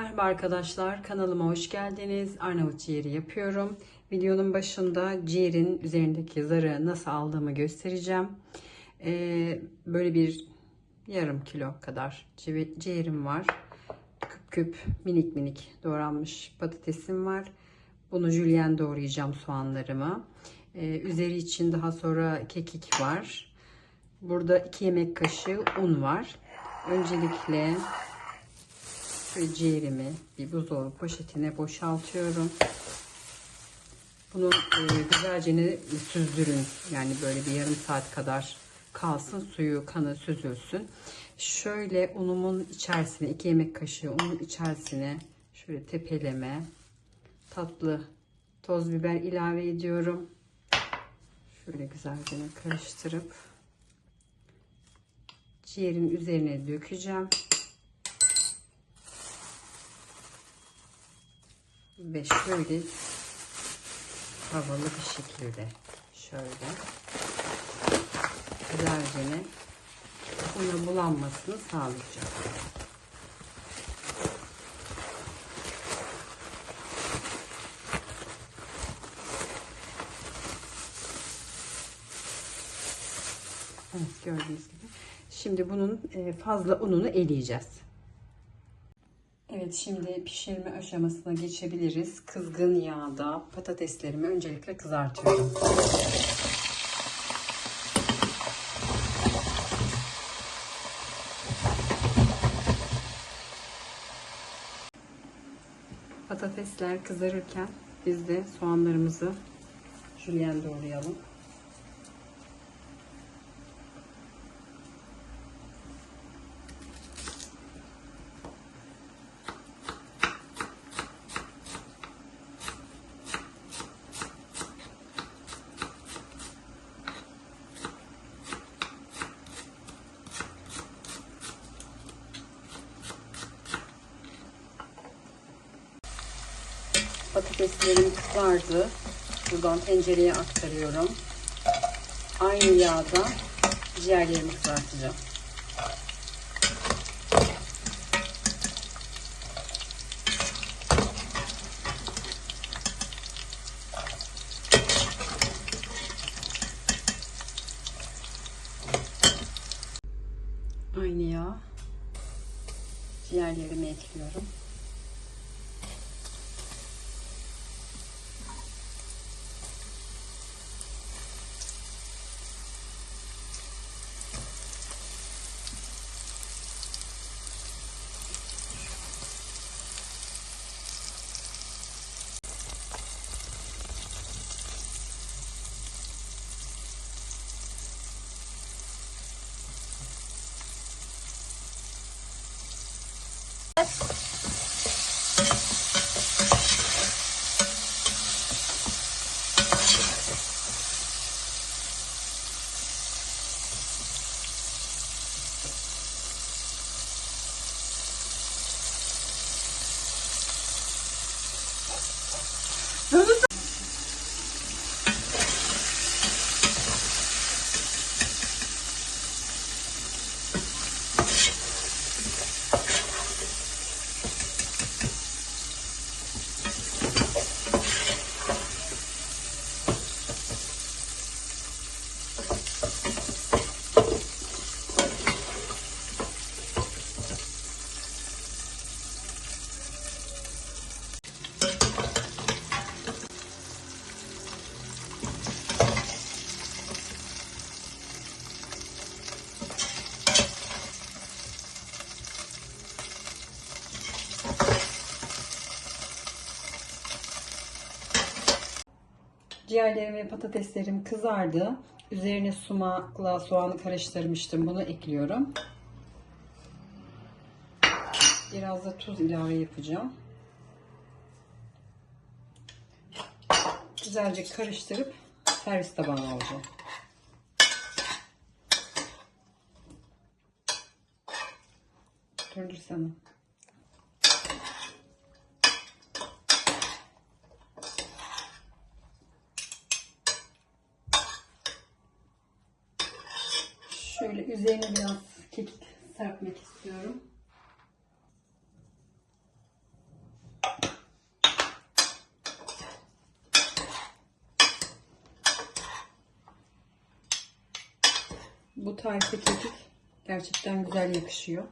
Merhaba arkadaşlar, kanalıma hoş geldiniz. Arnavut ciğeri yapıyorum. Videonun başında ciğerin üzerindeki zarı nasıl aldığımı göstereceğim. Ee, böyle bir yarım kilo kadar ciğer- ciğerim var. Küp küp minik minik doğranmış patatesim var. Bunu jülyen doğrayacağım soğanlarımı. Ee, üzeri için daha sonra kekik var. Burada 2 yemek kaşığı un var. Öncelikle Şöyle ciğerimi bir buzdolabı poşetine boşaltıyorum. Bunu e, güzelce süzdürün. Yani böyle bir yarım saat kadar kalsın. Suyu, kanı süzülsün. Şöyle unumun içerisine, iki yemek kaşığı unun içerisine şöyle tepeleme tatlı toz biber ilave ediyorum. Şöyle güzelce karıştırıp ciğerin üzerine dökeceğim. Ve şöyle havalı bir şekilde şöyle güzelce una bulanmasını sağlayacağım. Evet gördüğünüz gibi. Şimdi bunun e, fazla ununu eleyeceğiz. Evet şimdi pişirme aşamasına geçebiliriz. Kızgın yağda patateslerimi öncelikle kızartıyorum. Patatesler kızarırken biz de soğanlarımızı jülyen doğrayalım. Patateslerim kızardı. Buradan tencereye aktarıyorum. Aynı yağda ciğerlerimi kızartacağım. Aynı yağ ciğerlerimi ekliyorum. 何? Ciğerlerim ve patateslerim kızardı. Üzerine sumakla soğanı karıştırmıştım. Bunu ekliyorum. Biraz da tuz ilave yapacağım. Güzelce karıştırıp servis tabağına alacağım. Durdur Şöyle üzerine biraz kekik serpmek istiyorum. Bu tarifte kekik gerçekten güzel yakışıyor.